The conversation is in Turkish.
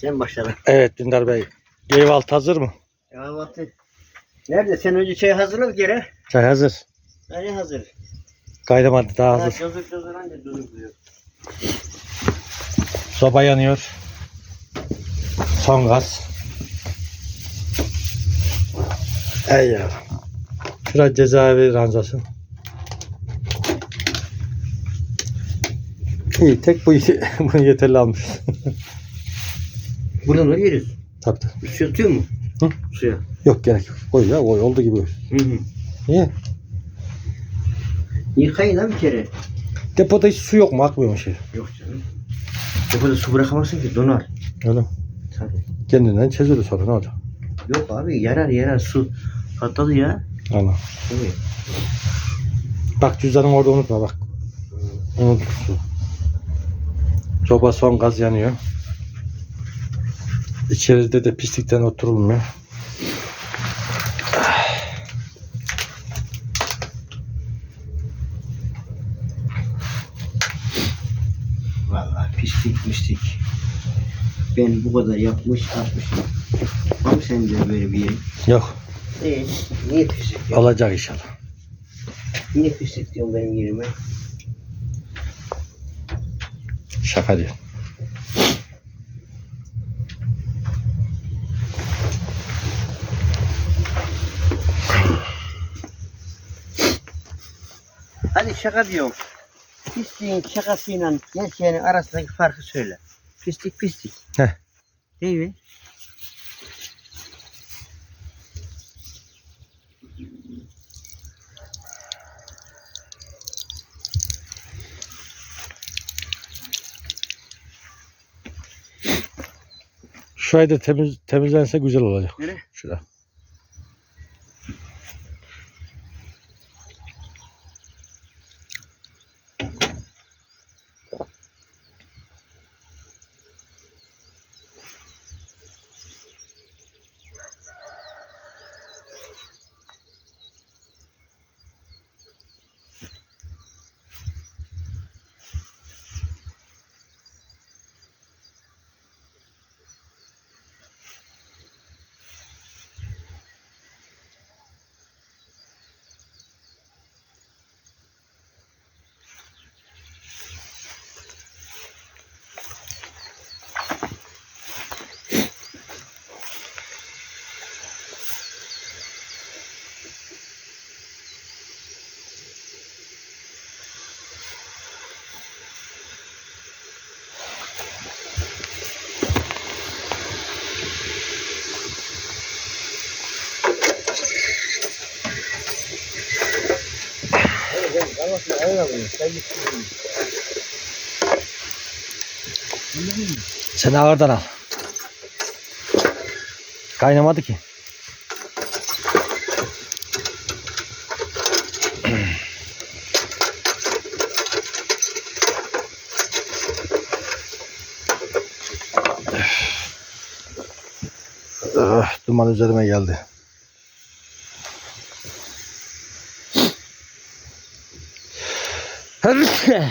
Sen başla. Evet Dündar Bey. Kahvaltı hazır mı? Kahvaltı. Nerede? Sen önce çay hazırla bir kere. Çay hazır. Hani hazır? Kaynamadı daha Ha, hazır. Çocuk çocuk anca diyor. Soba yanıyor. Son gaz. Ey ya. Şurada cezaevi ranzası. İyi tek bu bunu yeterli almış. Buradan da yeriz. tabii tabii. Su atıyor mu? Hı? Suya. Yok gerek yok. Koy ya koy oldu gibi. Hı hı. İyi. Yıkayın lan bir kere. Depoda hiç su yok mu? Akmıyor mu şey? Yok canım. Depoda su bırakamazsın ki donar. Öyle mi? Tabii. Kendinden çözülür sonra ne olacak? Yok abi yarar yarar su. Patladı ya. Allah. Tabii. Bak cüzdanını orada unutma bak. Unut su. Soba son gaz yanıyor. İçeride de pislikten oturulmuyor. Vallahi pislik pislik. Ben bu kadar yapmış atmışım. Ama sen de böyle bir yerin. Yok. Ee, niye pislik diyorsun? Olacak inşallah. Niye pislik diyorsun benim yerime? Şaka diyor. Hadi şaka diyorum. Pisliğin şakasıyla gerçeğinin arasındaki farkı söyle. Pislik pislik. Heh. Değil mi? Şurayı da temiz, temizlense güzel olacak. Nere? Şurada. Sen ağırdan al. Kaynamadı ki. Ah, duman üzerime geldi. Hırsı.